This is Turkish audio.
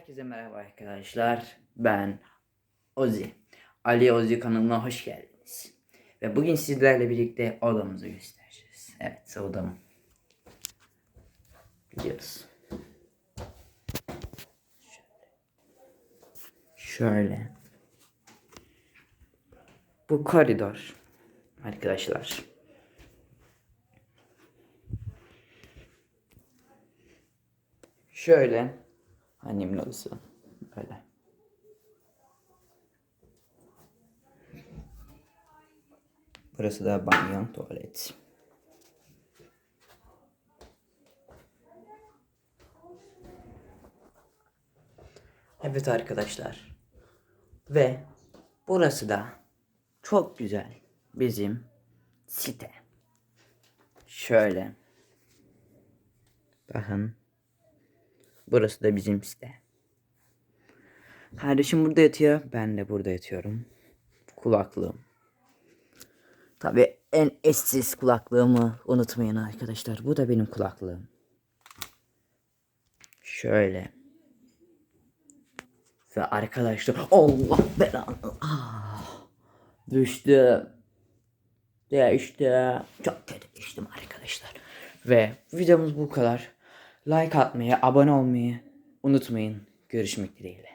Herkese merhaba arkadaşlar. Ben Ozi. Ali Ozi kanalına hoş geldiniz. Ve bugün sizlerle birlikte odamızı göstereceğiz. Evet odam. Gidiyoruz. Şöyle. Bu koridor. Arkadaşlar. Şöyle. Annemin odası. Böyle. Burası da banyo, tuvalet. Evet arkadaşlar. Ve burası da çok güzel bizim site. Şöyle. Bakın. Burası da bizim site. Kardeşim burada yatıyor. Ben de burada yatıyorum. Kulaklığım. Tabi en eşsiz kulaklığımı unutmayın arkadaşlar. Bu da benim kulaklığım. Şöyle. Ve arkadaşlar Allah belanı. Ah, düştü. Düştü. Çok kötü düştüm arkadaşlar. Ve videomuz bu kadar. Like atmayı, abone olmayı unutmayın. Görüşmek dileğiyle.